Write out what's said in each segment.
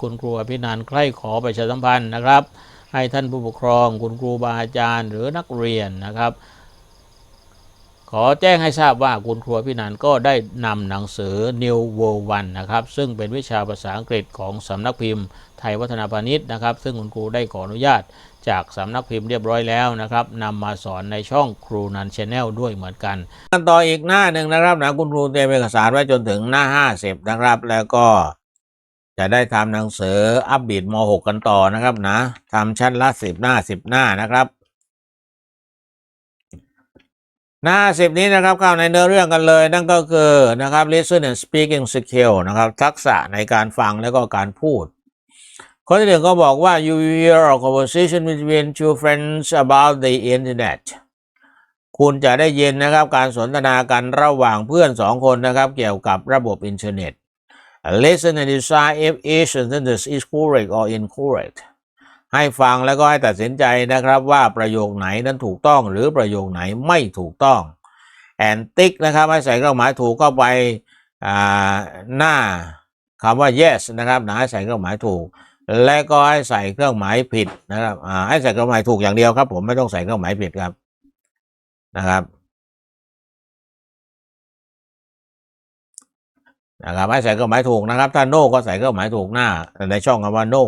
คุณครูอภินันใคร่ขอประชาสัมพันธ์นะครับ ให้ท่านผู้ปกครองคุณครูบาอาจารย์ หรือนักเรียนนะครับ ขอแจ้งให้ทราบว่าคุณครูอภินันก็ได้นำหนังสือ New World One นะครับ ซึ่งเป็นวิชาภาษาอังกฤษของสำนักพิมพ์ ไทยวัฒนาพาณิชย์นะครับ ซึ่งคุณครูได้ขออนุญาตจากสำนักพิมพ์เรียบร้อยแล้วนะครับนำมาสอนในช่องครูนันชแนลด้วยเหมือนกันต่ออีกหน้าหนึ่งนะครับนะคุณครูเตรียมเอกสารไว้จนถึงหน้า 50 นะครับ แล้วก็ จะได้ทำหนังสืออัปเดตม .6 กันต่อนะครับนะทำชั้นละ10หน้า10หน้านะครับ หน้า10นี้นะครับเข้าในเนื้อเรื่องกันเลย นั่นก็คือนะครับ listen and speaking skill นะครับ ทักษะในการฟังแล้วก็การพูดข้อที่หนึ่งก็บอกว่า you hear a conversation between two friends about the internet คุณจะได้ยินนะครับการสนทนากันระหว่างเพื่อนสองคนนะครับ เกี่ยวกับระบบอินเทอร์เน็ต listen and decide if each sentence is correct or incorrect ให้ฟังแล้วก็ให้ตัดสินใจนะครับว่าประโยคไหนนั้นถูกต้องหรือประโยคไหนไม่ถูกต้อง and tick นะครับให้ใส่เครื่องหมายถูกเข้าไปหน้าคำว่า yes นะครับนะให้ใส่เครื่องหมายถูก และก็ให้ใส่เครื่องหมายผิดนะครับให้ใส่เครื่องหมายถูกอย่างเดียวครับ ผมไม่ต้องใส่เครื่องหมายผิดครับนะครับ นะครับให้ใส่เครื่องหมายถูกนะครับ ถ้า no ก็ใส่เครื่องหมายถูกหน้า ในช่องคำว่า no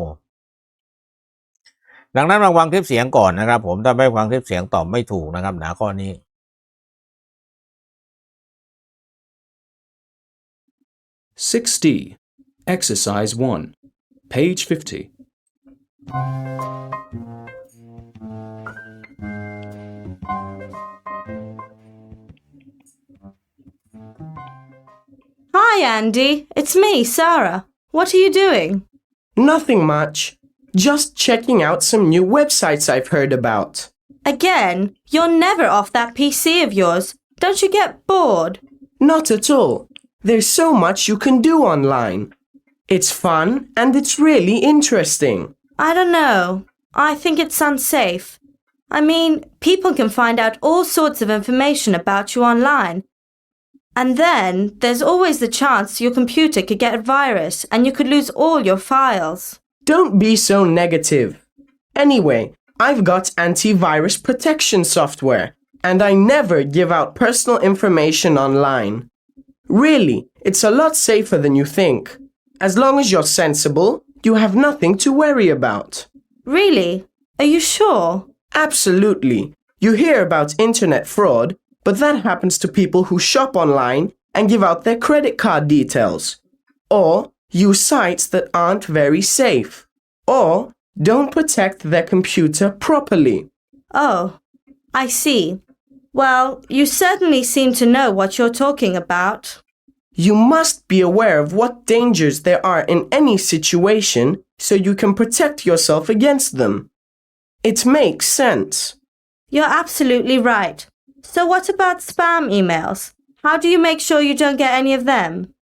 ดังนั้นมาฟังคลิปเสียงก่อนนะครับ ผมถ้าไม่ฟังคลิปเสียงตอบไม่ถูกนะครับหนาข้อนี้ 60. Exercise 1. Page 50. Hi, Andy. It's me, Sarah. What are you doing? Nothing much. Just checking out some new websites I've heard about. Again, you're never off that PC of yours. Don't you get bored? Not at all. There's so much you can do online. It's fun and it's really interesting. I don't know. I think it's unsafe. I mean, people can find out all sorts of information about you online. And then there's always the chance your computer could get a virus and you could lose all your files. Don't be so negative. Anyway, I've got antivirus protection software, and I never give out personal information online. Really, it's a lot safer than you think. As long as you're sensible, you have nothing to worry about. Really? Are you sure? Absolutely. You hear about internet fraud, but that happens to people who shop online and give out their credit card details, or use sites that aren't very safe, or don't protect their computer properly. Oh, I see. Well, you certainly seem to know what you're talking about. You must be aware of what dangers there are in any situation so you can protect yourself against them. It makes sense. You're absolutely right. So, what about spam emails? How do you make sure you don't get any of them?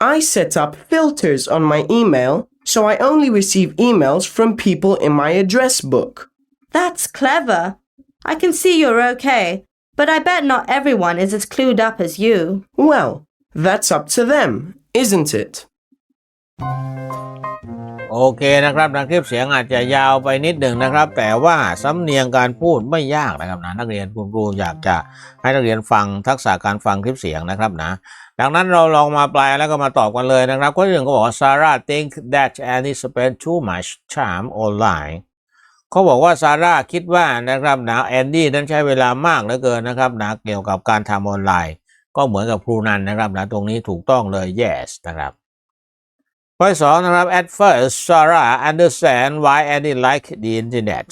I set up filters on my email so I only receive emails from people in my address book. That's clever. I can see you're okay, but I bet not everyone is as clued up as you. Well, that's up to them, isn't it? โอเคนะครับนะคลิปเสียงอาจจะยาวไปนิดหนึ่งนะครับ แต่ว่าสำเนียงการพูดไม่ยากนะครับนะนักเรียนคุณครูอยากจะให้นักเรียนฟังทักษะการฟังคลิปเสียงนะครับนะดังนั้นเราลองมาปลายแล้วก็มาตอบกันเลยนะครับข้อที่หนึ่งก็บอกว่า Sarah think that Annie spent too much time online เขาบอกว่าซาร่าคิดว่านะครับนะแอนดี้นั้นใช้เวลามากเหลือเกินนะครับนะเกี่ยวกับการทำออนไลน์ ก็เหมือนกับครูนันนะครับนะตรงนี้ถูกต้องเลย yes นะครับ ข้อสองนะครับ at first Sarah understand why Annie like the internet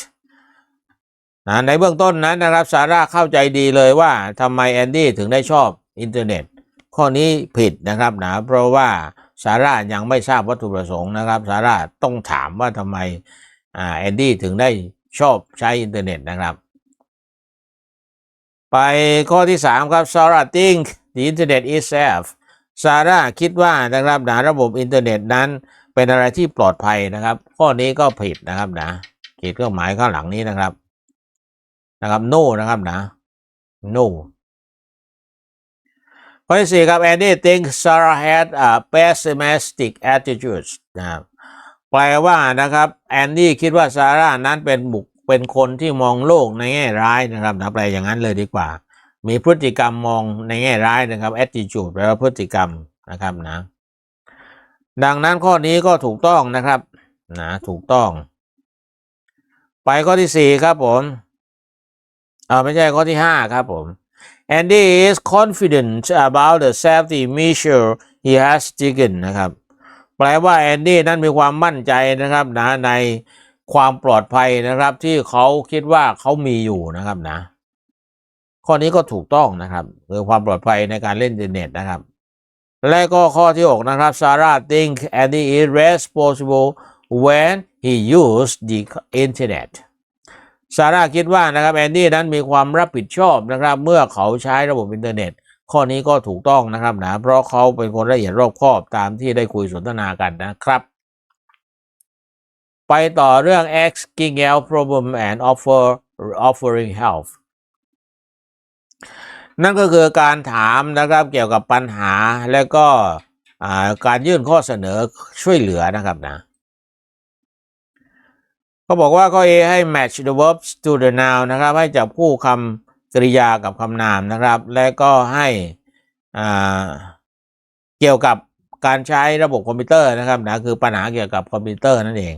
นะในเบื้องต้นนั้นนะครับซาร่าเข้าใจดีเลยว่าทำไมแอนดี้ถึงได้ชอบอินเทอร์เน็ต ข้อนี้ผิดนะครับนะเพราะว่าซาร่ายังไม่ทราบวัตถุประสงค์นะครับซาร่าต้องถามว่าทำไมแอนดี้ถึงได้ชอบใช้อินเทอร์เน็ตนะครับ ไปข้อที่สามครับ Sarah think the internet is safe ซาร่าคิดว่านะครับนะระบบอินเทอร์เน็ตนั้น เป็นอะไรที่ปลอดภัยนะครับ ข้อนี้ก็ผิดนะครับนะขีดเครื่องหมายข้างหลังนี้นะครับ นะครับ no นะครับนะ no ข้อที่สี่ครับ Andy thinks Sarah had a pessimistic attitude นะครับแปลว่านะครับแอนดี้คิดว่าซาร่านั้นเป็นบุคเป็นคนที่มองโลกในแง่ร้ายนะครับนะแปลอย่างนั้นเลยดีกว่า มีพฤติกรรมมองในแง่ร้ายนะครับ attitude แปลว่าพฤติกรรมนะครับนะ ดังนั้นข้อนี้ก็ถูกต้องนะครับนะถูกต้อง ไปข้อที่สี่ครับผมเออไม่ใช่ข้อที่ห้าครับผม Andy is confident about the safety measure he has taken นะครับ แปลว่าแอนดี้นั้นมีความมั่นใจนะครับนะในความปลอดภัยนะครับที่เขาคิดว่าเขามีอยู่นะครับนะ ข้อนี้ก็ถูกต้องนะครับคือความปลอดภัยในการเล่นอินเทอร์เน็ตนะครับ และก็ข้อที่ 6 นะครับ Sarah think Andy is responsible when he used the internet ซาร่าคิดว่านะครับแอนดี้นั้นมีความรับผิดชอบนะครับ เมื่อเขาใช้ระบบอินเทอร์เน็ต ข้อนี้ก็ถูกต้องนะครับนะเพราะเขาเป็นคนละเอียดรอบคอบตามที่ได้คุยสนทนากันนะครับ ไปต่อเรื่อง asking out problem and offer offering help นั่นก็คือการถามนะครับเกี่ยวกับปัญหาและก็การยื่นข้อเสนอช่วยเหลือนะครับนะเขาบอกว่าข้อ A ให้ match the verbs to the noun นะครับ ให้จับคู่คำกริยากับคำนามนะครับ และก็ให้เกี่ยวกับการใช้ระบบคอมพิวเตอร์นะครับนะคือปัญหาเกี่ยวกับคอมพิวเตอร์นั่นเอง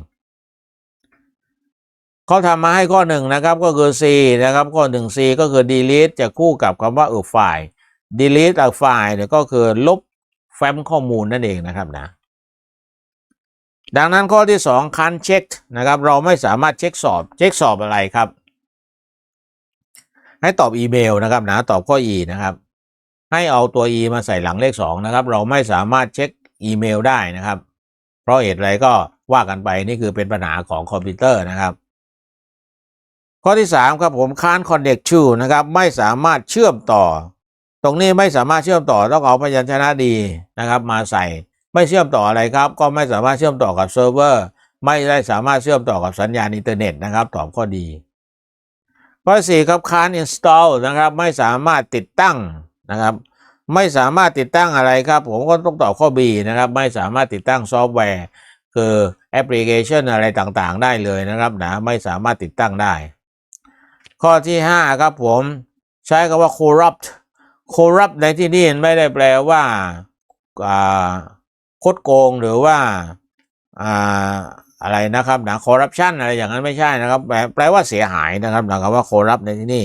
เขาทำมาให้ข้อหนึ่งนะครับก็คือ C นะครับข้อหนึ่ง C ก็คือ delete จะคู่กับคำว่าเออไฟล์ delete จากไฟล์เนี่ยก็คือลบแฟ้มข้อมูลนั่นเองนะครับนะดังนั้นข้อที่สองคันเช็คนะครับเราไม่สามารถเช็คสอบเช็คสอบอะไรครับ ให้ตอบอีเมลนะครับนะตอบข้อ E นะครับ ให้เอาตัว E มาใส่หลังเลขสองนะครับเราไม่สามารถเช็คอีเมลได้นะครับ เพราะเหตุอะไรก็ว่ากันไปนี่คือเป็นปัญหาของคอมพิวเตอร์นะครับ ข้อที่สามครับผมค้าน connect to นะครับไม่สามารถเชื่อมต่อ ตรงนี้ไม่สามารถเชื่อมต่อต้องเอาพยัญชนะดีนะครับ มาใส่ไม่เชื่อมต่ออะไรครับ ก็ไม่สามารถเชื่อมต่อกับเซิร์ฟเวอร์ไม่ได้สามารถเชื่อมต่อกับสัญญาณอินเทอร์เน็ตนะครับตอบข้อดีข้อสี่ครับค้าน install นะครับ ไม่สามารถติดตั้งนะครับ ไม่สามารถติดตั้งอะไรครับ ผมก็ต้องตอบข้อ B นะครับ ไม่สามารถติดตั้งซอฟต์แวร์ คือแอปพลิเคชันอะไรต่างๆ ได้เลยนะครับนะไม่สามารถติดตั้งได้ ข้อที่ห้าครับผม ใช้คำว่า corrupt corrupt ในที่นี่ไม่ได้แปลว่าคดโกงหรือว่าอะไรนะครับนะ corruption อะไรอย่างนั้นไม่ใช่นะครับ แปลว่าเสียหายนะครับนะคำว่า corrupt ในที่นี่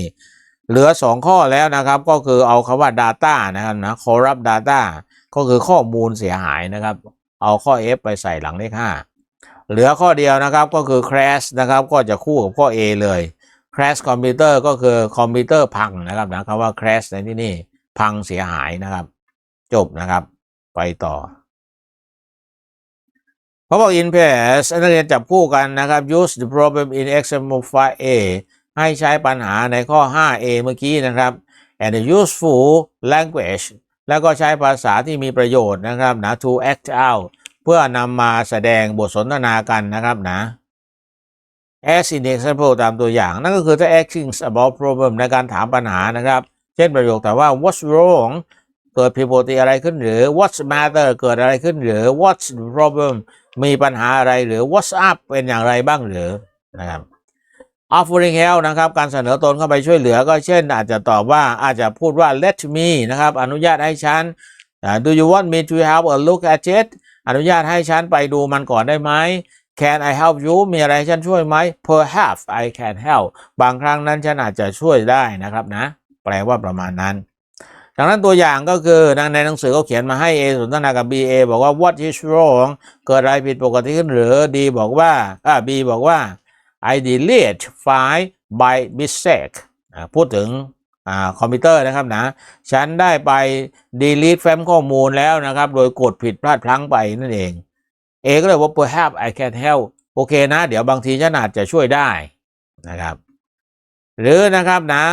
เหลือสองข้อแล้วนะครับ ก็คือเอาคำว่า data นะครับนะ corrupt data ก็คือข้อมูลเสียหายนะครับ เอาข้อ F ไปใส่หลังเลขห้าเหลือข้อเดียวนะครับก็คือ crash นะครับ ก็จะคู่กับข้อ A เลย crash คอมพิวเตอร์ก็คือคอมพิวเตอร์พังนะครับนะคำว่า crash ในที่นี่พังเสียหายนะครับ จบนะครับ ไปต่อเขาบอก in pairs นักเรียนจับคู่กันนะครับ use the problem in example 5a ให้ใช้ปัญหาในข้อ 5a เมื่อกี้นะครับ and the useful language แล้วก็ใช้ภาษาที่มีประโยชน์นะครับนะ to act out เพื่อนำมาแสดงบทสนทนากันนะครับนะ as in example ตามตัวอย่าง นั่นก็คือถ้า asking about problem ในการถามปัญหานะครับ เช่นประโยคแต่ว่า what's wrong เกิดผิดปกติอะไรขึ้นหรือ what's matter เกิดอะไรขึ้นหรือ what's problem มีปัญหาอะไรหรือ what's up เป็นอย่างไรบ้างหรือนะครับ offering help นะครับ การเสนอตนเข้าไปช่วยเหลือก็เช่น อาจจะตอบว่าอาจจะพูดว่า let me นะครับ อนุญาตให้ฉัน do you want me to have a look at it อนุญาตให้ฉันไปดูมันก่อนได้ไหม Can I help you มีอะไรฉันช่วยไหม Perhaps I can help บางครั้งนั้นฉันอาจจะช่วยได้นะครับนะ แปลว่าประมาณนั้นดังนั้นตัวอย่างก็คือในหนังสือเขาเขียนมาให้ A สนทนากับ B A บอกว่า what is wrong เกิดอะไรผิดปกติขึ้นหรือ D บอกว่าอ่า B บอกว่า I delete file by mistake พูดถึงอ่าคอมพิวเตอร์นะครับนะ ฉันได้ไป delete แฟ้มข้อมูลแล้วนะครับ โดยกดผิดพลาดพลั้งไปนั่นเอง เอก็เลยว่า perhaps I can help โอเคนะ เดี๋ยวบางทีฉันอาจจะช่วยได้นะครับ หรือนะครับนะ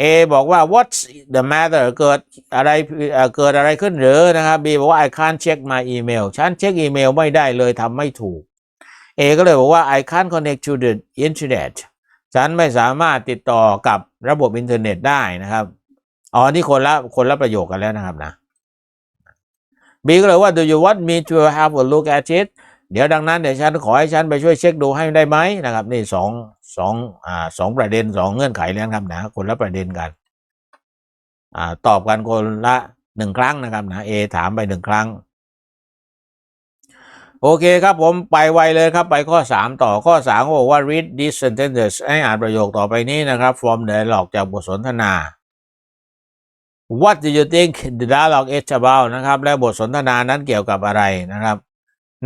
A บอกว่า what's the matter เกิดอะไรเอ่อเกิดอะไรขึ้นหรือนะครับ B บอกว่า I can't check my email ฉันเช็คอีเมลไม่ได้เลยทำไม่ถูก A ก็เลยบอกว่า I can't connect to the internet ฉันไม่สามารถติดต่อกับระบบอินเทอร์เน็ตได้นะครับ อ๋อ นี่คนละคนละประโยคกันแล้วนะครับนะ B ก็เลยว่า do you want me to have a look at it เดี๋ยวดังนั้นเดี๋ยวฉันขอให้ฉันไปช่วยเช็คดูให้ได้ไหมนะครับ นี่สองสองอ่าสองประเด็นสองเงื่อนไขแล้วครับนะคนละประเด็นกันอ่าตอบกันคนละหนึ่งครั้งนะครับนะ A ถามไปหนึ่งครั้ง โอเคครับผมไปไวเลยครับไปข้อ 3 ต่อข้อ3เขาบอกว่า read these sentences ให้อ่านประโยคต่อไปนี้นะครับ from dialogue จากบทสนทนา What do you think the dialogue is about นะครับ และบทสนทนานั้นเกี่ยวกับอะไรนะครับ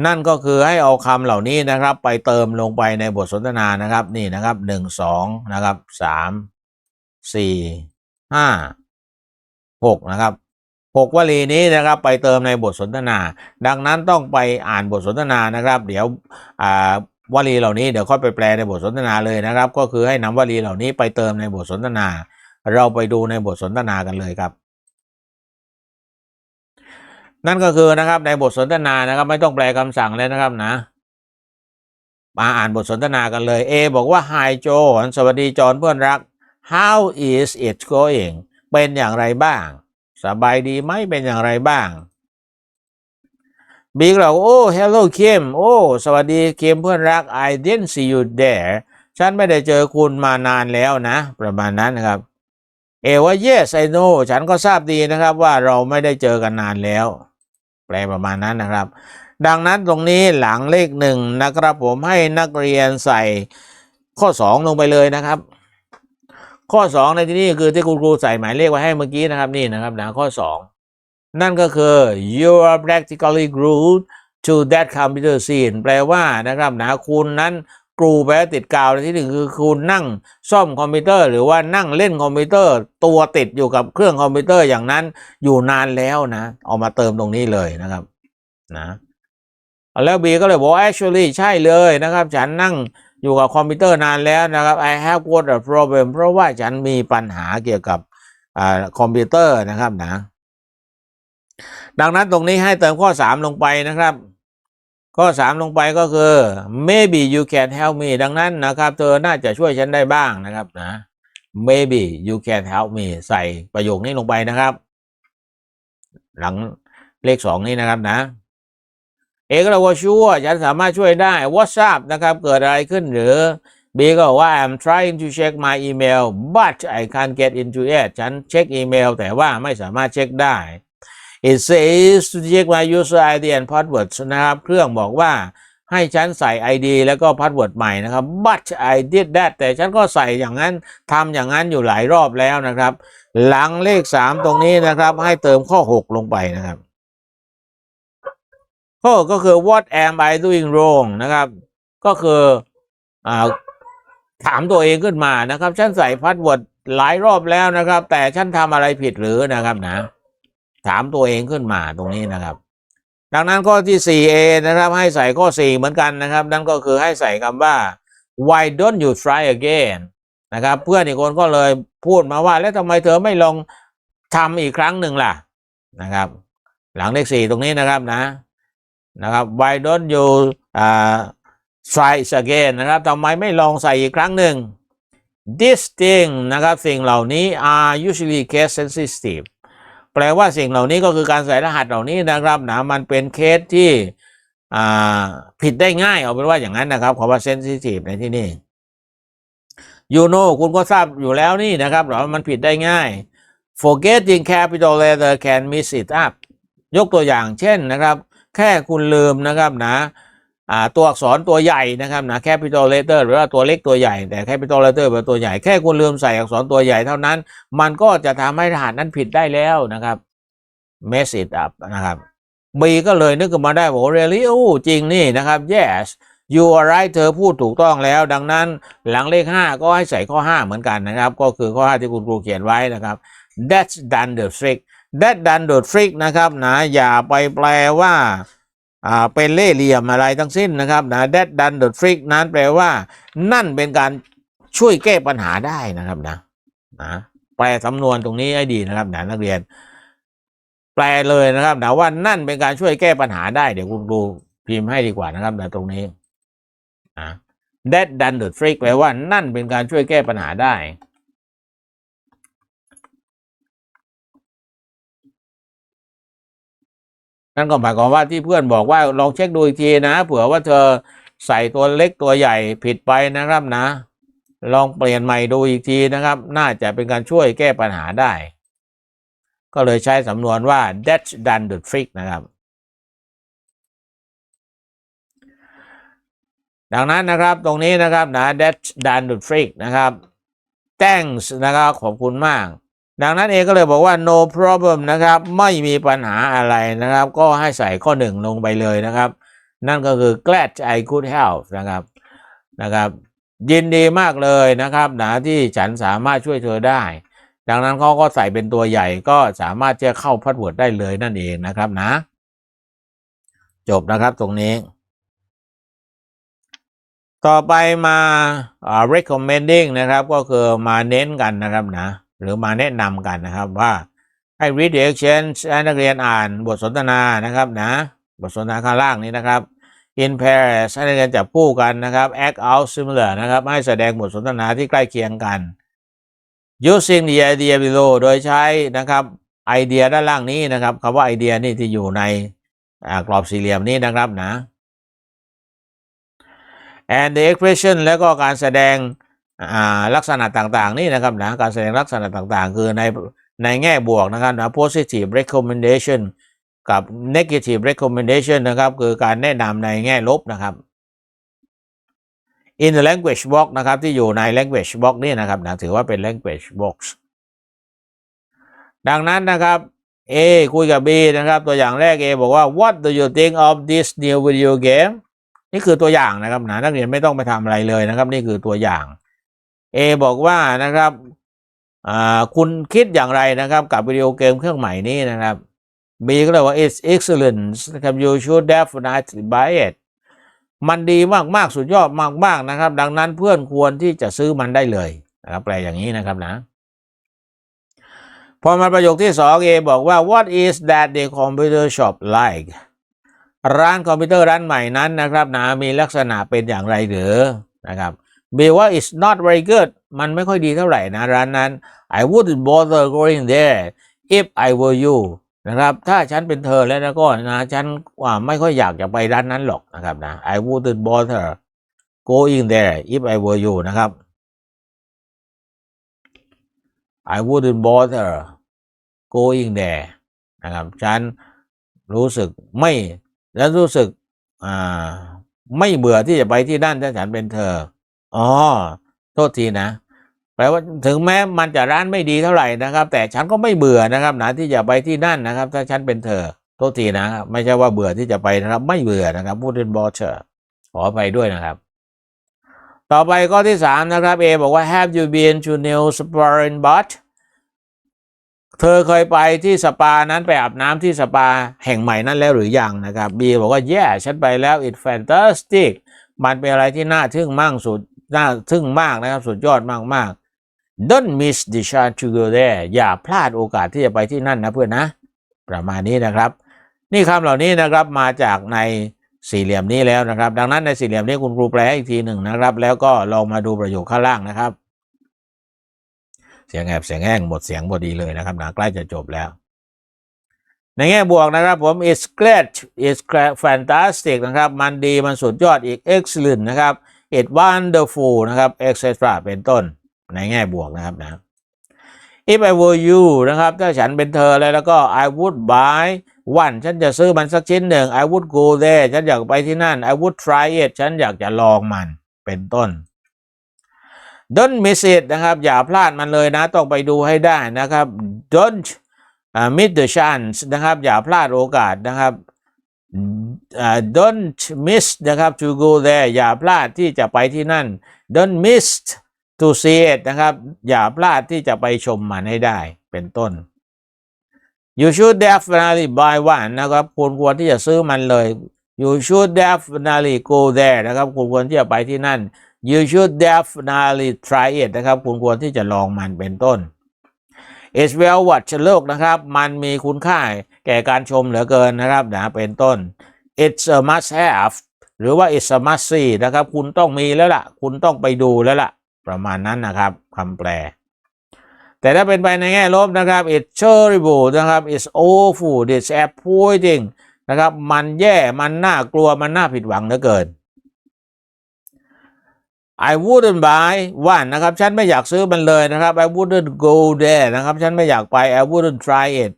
นั่นก็คือให้เอาคำเหล่านี้นะครับ ไปเติมลงไปในบทสนทนานะครับ นี่นะครับหนึ่งสองนะครับสามสี่ห้าหกนะครับหกวลีนี้นะครับไปเติมในบทสนทนา ดังนั้นต้องไปอ่านบทสนทนานะครับ เดี๋ยวอ่าวลีเหล่านี้เดี๋ยวค่อยไปแปลในบทสนทนาเลยนะครับ ก็คือให้นำวลีเหล่านี้ไปเติมในบทสนทนา เราไปดูในบทสนทนากันเลยครับ นั่นก็คือนะครับในบทสนทนานะครับ ไม่ต้องแปลคำสั่งเลยนะครับนะ มาอ่านบทสนทนากันเลย A บอกว่า Hi John สวัสดีจอห์นเพื่อนรัก How is it going เป็นอย่างไรบ้าง สบายดีไหมเป็นอย่างไรบ้าง B ก็บอกโอ้ Hello Kim โอ้ สวัสดีเคมเพื่อนรัก I didn't see you there ฉันไม่ได้เจอคุณมานานแล้วนะ ประมาณนั้นนะครับ เอว่า yes I know ฉันก็ทราบดีนะครับว่าเราไม่ได้เจอกันนานแล้ว แปลประมาณนั้นนะครับ ดังนั้นตรงนี้หลังเลขหนึ่งนะครับผมให้นักเรียนใส่ข้อสองลงไปเลยนะครับ ข้อสองในที่นี้คือที่คุณครูใส่หมายเลขไว้ให้เมื่อกี้นะครับนี่นะครับนะข้อสองนั่นก็คือ you are practically glued to that computer scene แปลว่านะครับนะคุณนั้น กรูแปติดกาวในที่หนึ่งคือคุณนั่งซ่อมคอมพิวเตอร์ หรือว่านั่งเล่นคอมพิวเตอร์ ตัวติดอยู่กับเครื่องคอมพิวเตอร์อย่างนั้นอยู่นานแล้วนะเอามาเติมตรงนี้เลยนะครับนะแล้วบีก็เลยบอก actually ใช่เลยนะครับ ฉันนั่งอยู่กับคอมพิวเตอร์นานแล้วนะครับ I have got a problem เพราะว่าฉันมีปัญหาเกี่ยวกับอคอมพิวเตอร์นะครับนะ ดังนั้นตรงนี้ให้เติมข้อ 3 ลงไปนะครับ ข้อ 3 ลงไปก็คือ maybe you can help me ดังนั้นนะครับ เธอน่าจะช่วยฉันได้บ้างนะครับนะ maybe you can help me ใส่ประโยคนี้ลงไปนะครับ หลังเลขสองนี้นะครับนะ เอก็เลยว่าชัวฉันสามารถช่วยได้ WhatsApp นะครับ เกิดอะไรขึ้นหรือ B ก็บอกว่า I'm trying to check my email but I can't get into it ฉันเช็คอีเมลแต่ว่าไม่สามารถเช็คได้ It says to check my user ID and password นะครับ เครื่องบอกว่าให้ฉันใส่ ID แล้วก็ password ใหม่นะครับ but I did that แต่ฉันก็ใส่อย่างนั้นทำอย่างนั้นอยู่หลายรอบแล้วนะครับ หลังเลข 3 ตรงนี้นะครับ ให้เติมข้อ 6 ลงไปนะครับ ข้อก็คือ what am I doing wrong นะครับ ก็คืออถามตัวเองขึ้นมานะครับ ฉันใส่พาสเวิร์ดหลายรอบแล้วนะครับ แต่ฉันทำอะไรผิดหรือนะครับนะ ถามตัวเองขึ้นมาตรงนี้นะครับ ดังนั้นข้อที่ 4a นะครับให้ใส่ข้อ 4 เหมือนกันนะครับ นั่นก็คือให้ใส่คำว่า why don't you try again นะครับ เพื่อนอีกคนก็เลยพูดมาว่า แล้วทำไมเธอไม่ลองทำอีกครั้งหนึ่งล่ะนะครับ หลังเลขสี่ตรงนี้นะครับนะนะครับ why don't you uh, try again นะครับทำไมไม่ลองใส่อีกครั้งหนึ่ง this thing นะครับสิ่งเหล่านี้ are usually case sensitive แปลว่าสิ่งเหล่านี้ก็คือการใส่รหัสเหล่านี้นะครับนะมันเป็นเคสที่ผิดได้ง่ายเอาเป็นว่าอย่างนั้นนะครับคำว่า sensitive ในที่นี่ you know คุณก็ทราบอยู่แล้วนี่นะครับหรอมันผิดได้ง่าย forgetting capital letter can mess it up ยกตัวอย่างเช่นนะครับ แค่คุณลืมนะครับนะ ตัวอักษรตัวใหญ่นะครับนะ capital letter หรือว่าตัวเล็กตัวใหญ่แต่ capital letter เป็นตัวใหญ่แค่คุณลืมใส่อักษรตัวใหญ่เท่านั้น มันก็จะทำให้รหัสนั้นผิดได้แล้วนะครับ mess it up นะครับ B ก็เลยนึกขึ้นมาได้บอก really โอ้จริงนี่นะครับ yes you are right เธอพูดถูกต้องแล้ว ดังนั้นหลังเลข 5 ก็ให้ใส่ข้อ 5 เหมือนกันนะครับ ก็คือข้อ 5 ที่คุณครูเขียนไว้นะครับ that's done the trick that done the trick นะครับนะอย่าไปแปลว่า อ่าเป็นเล่เหลี่ยมอะไรทั้งสิ้นนะครับนะ that done the trick นั้นแปลว่า นั่นเป็นการช่วยแก้ปัญหาได้นะครับนะนะแปลสำนวนตรงนี้ให้ดีนะครับนะนักเรียน แปลเลยนะครับนะว่านั่นเป็นการช่วยแก้ปัญหาได้เดี๋ยวคุณครูพิมพ์ให้ดีกว่านะครับนะตรงนี้นะ that done the trick แปลว่านั่นเป็นการช่วยแก้ปัญหาได้ นั่นก็หมายความว่าที่เพื่อนบอกว่าลองเช็คดูอีกทีนะ เผื่อว่าเธอใส่ตัวเล็กตัวใหญ่ผิดไปนะครับนะ ลองเปลี่ยนใหม่ดูอีกทีนะครับ น่าจะเป็นการช่วยแก้ปัญหาได้ ก็เลยใช้สำนวนว่า that's done the trick นะครับ ดังนั้นนะครับตรงนี้นะครับนะ that's done the trick นะครับ thanks นะครับขอบคุณมาก ดังนั้นเองก็เลยบอกว่า no problem นะครับไม่มีปัญหาอะไรนะครับ ก็ให้ใส่ข้อหนึ่งลงไปเลยนะครับ นั่นก็คือ glad I could help นะครับนะครับยินดีมากเลยนะครับนะที่ฉันสามารถช่วยเธอได้ ดังนั้นเขาก็ใส่เป็นตัวใหญ่ก็สามารถจะเข้าพัดเวิร์ดได้เลยนั่นเองนะครับนะ จบนะครับตรงนี้ ต่อไปมา recommending นะครับก็คือมาเน้นกันนะครับนะ หรือมาแนะนำกันนะครับว่าให้ read the exchange ให้นักเรียนอ่านบทสนทนานะครับนะบทสนทนาข้างล่างนี้นะครับ in pairs ให้นักเรียนจับคู่กันนะครับ act out similar นะครับให้แสดงบทสนทนาที่ใกล้เคียงกัน using the idea below โดยใช้นะครับไอเดียด้านล่างนี้นะครับคำว่าไอเดียนี่ที่อยู่ในกรอบสี่เหลี่ยมนี้นะครับนะ and the expression แล้วก็การแสดง ลักษณะต่างๆ นี่นะครับนะการแสดงลักษณะต่างๆ คือในในแง่บวกนะครับนะ positive recommendation กับ negative recommendation นะครับคือการแนะนำในแง่ลบนะครับ in the language box นะครับที่อยู่ใน language box นี่นะครับนะถือว่าเป็น language box ดังนั้นนะครับ A คุยกับ B นะครับตัวอย่างแรก A บอกว่า what do you think of this new video game นี่คือตัวอย่างนะครับนะนักเรียนไม่ต้องไปทำอะไรเลยนะครับ นี่คือตัวอย่าง A บอกว่านะครับอ่าคุณคิดอย่างไรนะครับกับวิดีโอเกมเครื่องใหม่นี้นะครับ B ก็เลยว่า it's excellent นะครับ you should definitely buy it มันดีมากๆ สุดยอดมากๆนะครับ ดังนั้นเพื่อนควรที่จะซื้อมันได้เลยนะครับแปลอย่างนี้นะครับนะ พอมาประโยคที่สอง A บอกว่า what is that the computer shop like ร้านคอมพิวเตอร์ร้านใหม่นั้นนะครับนะมีลักษณะเป็นอย่างไรหรือนะครับ B ว่า it's not very good มันไม่ค่อยดีเท่าไหร่นะร้านนั้น I wouldn't bother going there if I were you นะครับ ถ้าฉันเป็นเธอแล้วก็นะฉันว่าไม่ค่อยอยากจะไปร้านนั้นหรอกนะครับนะ I wouldn't bother going there if I were you นะครับ I wouldn't bother going there นะครับ ฉันรู้สึกไม่และรู้สึกอ่าไม่เบื่อที่จะไปที่นั่นถ้าฉันเป็นเธอ อ๋อ โทษทีนะ แปลว่าถึงแม้มันจะร้านไม่ดีเท่าไหร่นะครับ แต่ฉันก็ไม่เบื่อนะครับนะที่จะไปที่นั่นนะครับ ถ้าฉันเป็นเธอ โทษทีนะ ไม่ใช่ว่าเบื่อที่จะไปนะครับ ไม่เบื่อนะครับ พูดเป็นบอเชอร์ขอไปด้วยนะครับ ต่อไปข้อที่สามนะครับ A บอกว่า Have you been to New Spa in Bath เธอเคยไปที่สปานั้นไปอาบน้ำที่สปาแห่งใหม่นั้นแล้วหรือยังนะครับ B บอกว่า yeah ฉันไปแล้ว it's fantastic มันเป็นอะไรที่น่าทึ่งมากสุด น่าทึ่งมากนะครับ สุดยอดมากมากๆ don't miss the chance to go there อย่าพลาดโอกาสที่จะไปที่นั่นนะเพื่อนนะ ประมาณนี้นะครับ นี่คำเหล่านี้นะครับมาจากในสี่เหลี่ยมนี้แล้วนะครับ ดังนั้นในสี่เหลี่ยมนี้คุณครูแปลให้อีกทีหนึ่งนะครับ แล้วก็ลองมาดูประโยคข้างล่างนะครับ เสียงแอบเสียงแห้งหมดเสียงพอดีเลยนะครับนะใกล้จะจบแล้ว ในแง่บวกนะครับผม it's great it's fantastic นะครับ มันดีมันสุดยอดอีก excellent นะครับ it wonderful นะครับ etc เป็นต้นในแง่บวกนะครับนะ if I were you นะครับ ถ้าฉันเป็นเธอแล้วแล้วก็ I would buy one ฉันจะซื้อมันสักชิ้นหนึ่ง I would go there ฉันอยากไปที่นั่น I would try it ฉันอยากจะลองมันเป็นต้น don't miss it นะครับ อย่าพลาดมันเลยนะ ต้องไปดูให้ได้นะครับ don't uh, miss the chance นะครับ อย่าพลาดโอกาสนะครับ don't miss นะครับ to go there อย่าพลาดที่จะไปที่นั่น don't miss to see it นะครับ อย่าพลาดที่จะไปชมมันให้ได้เป็นต้น you should definitely buy one นะครับคุณควรที่จะซื้อมันเลย you should definitely go there นะครับคุณควรที่จะไปที่นั่น you should definitely try it นะครับคุณควรที่จะลองมันเป็นต้น it's well worth a look นะครับ มันมีคุณค่า แก่การชมเหลือเกินนะครับนะเป็นต้น it's a must have หรือว่า it's a must see นะครับ คุณต้องมีแล้วล่ะ คุณต้องไปดูแล้วล่ะ ประมาณนั้นนะครับคำแปล แต่ถ้าเป็นไปในแง่ลบนะครับ it's terrible นะครับ it's awful it's appointing นะครับ มันแย่ มันน่ากลัว มันน่าผิดหวังเหลือเกิน I wouldn't buy one นะครับ ฉันไม่อยากซื้อมันเลยนะครับ I wouldn't go there นะครับ ฉันไม่อยากไป I wouldn't try it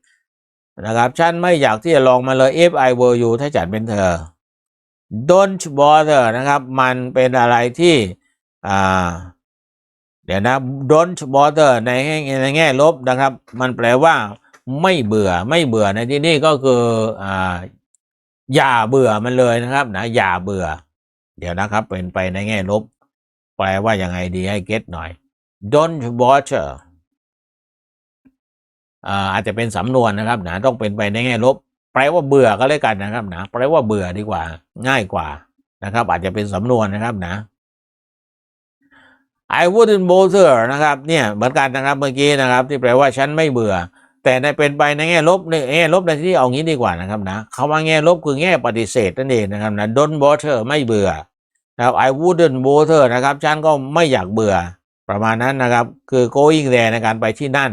นะครับ ฉันไม่อยากที่จะลองมันเลย if I were you ถ้าฉันเป็นเธอ don't bother นะครับ มันเป็นอะไรที่อ่าเดี๋ยวนะ don't bother ในแง่ในแง่ลบนะครับ มันแปลว่า ไม่เบื่อไม่เบื่อในที่นี่ก็คืออ่าอย่าเบื่อมันเลยนะครับนะอย่าเบื่อ เดี๋ยวนะครับ เป็นไปในแง่ลบ แปลว่ายังไงดีให้เก็ตหน่อย don't bother อาอาจจะเป็นสำนวนนะครับนะต้องเป็นไปในแง่ลบ แปลว่าเบื่อก็เลยกันนะครับนะแปลว่าเบื่อดีกว่า ง่ายกว่านะครับ อาจจะเป็นสำนวนนะครับนะ I wouldn't bother นะครับเนี่ยเหมือนกันนะครับเมื่อกี้นะครับ ที่แปลว่าฉันไม่เบื่อ แต่ในเป็นไปในแง่ลบในแง่ลบในที่เอางี้ดีกว่านะครับนะคำว่าแง่ลบคือแง่ปฏิเสธนั่นเองนะครับนะ don't bother ไม่เบื่อนะครับ I wouldn't bother นะครับฉันก็ไม่อยากเบื่อประมาณนั้นนะครับ คือ going there ในการไปที่นั่น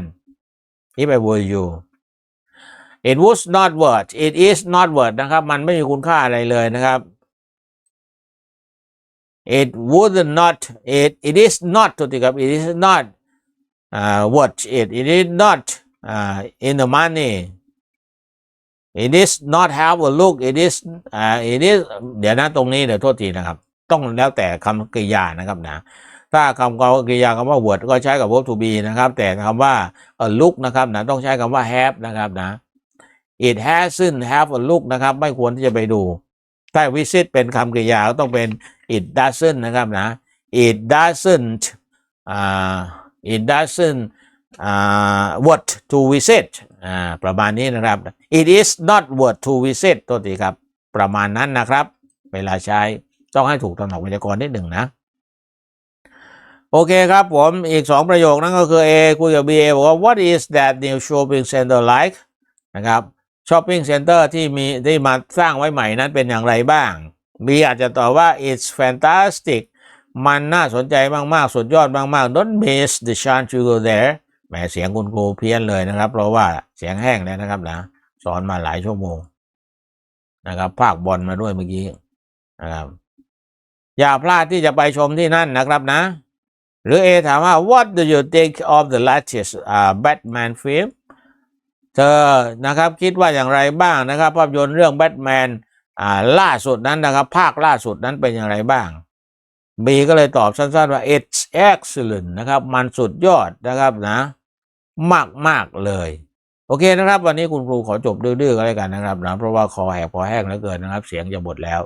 if I were you it was not worth it is not worth นะครับ มันไม่มีคุณค่าอะไรเลยนะครับ it would not it it is not ตัวติครับ it is not uh, worth it it is not uh, in the money it is not have a look it is uh, it is เดี๋ยวนะตรงนี้เดี๋ยวโทษทีนะครับ ต้องแล้วแต่คำกริยานะครับนะ ถ้าคำกริยาคำว่า word ก็ใช้กับ verb to be นะครับ แต่คำว่า a look นะครับนะต้องใช้คำว่า have นะครับนะ it hasn't have a look นะครับ ไม่ควรที่จะไปดูถ้า visit เป็นคำกริยาก็ต้องเป็น it doesn't นะครับนะ it doesn't อ่า it doesn't อ่า worth to visit อ่าประมาณนี้นะครับ it is not worth to visit ตัวทีครับ ประมาณนั้นนะครับ เวลาใช้ต้องให้ถูกตำหนักไวยากรณ์นิดหนึ่งนะ โอเคครับผมอีกสองประโยคนั้นก็คือ A คุยกับ B A บอกว่า what is that new shopping center like นะครับช้อปปิ้งเซ็นเตอร์ที่มีที่มาสร้างไว้ใหม่นั้นเป็นอย่างไรบ้าง B อาจจะตอบว่า it's fantastic มันน่าสนใจมาก ๆ สุดยอดมาก ๆ don't miss the chance to go there แหมเสียงคุณครูเพี้ยนเลยนะครับ เพราะว่าเสียงแห้งแล้วนะครับนะ สอนมาหลายชั่วโมงนะครับ ภาคบอลมาด้วยเมื่อกี้นะครับอย่าพลาดที่จะไปชมที่นั่นนะครับนะ หรือ A ถามว่า what do you think of the latest uh, Batman film เธอนะครับคิดว่าอย่างไรบ้างนะครับ ภาพยนตร์เรื่องแบทแมนอ่าล่าสุดนั้นนะครับ ภาคล่าสุดนั้นเป็นอย่างไรบ้าง B ก็เลยตอบสั้นๆว่า it's excellent นะครับ มันสุดยอดนะครับนะ มากมากเลย โอเคนะครับ วันนี้คุณครูขอจบดื้อๆกันเลยกันนะครับนะเพราะว่าคอแหบคอแห้งเหลือเกินนะครับ เสียงจะหมดแล้ว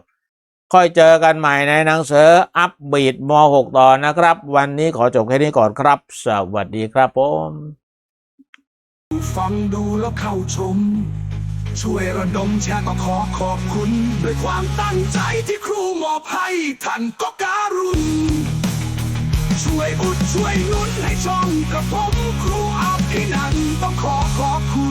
ค่อยเจอกันใหม่ในหนังสืออัปบีดม .6 ต่อนะครับ วันนี้ขอจบแค่นี้ก่อนครับ สวัสดีครับผมฟังดูแล้วเข้าชม ช่วยระดมแชร์ก็ขอขอบคุณ ด้วยความตั้งใจที่ครูมอบให้ท่านก็การุณช่วยอุดช่วยหนุนให้ช่องกระผมครูอาภินันต้องขอขอบคุณ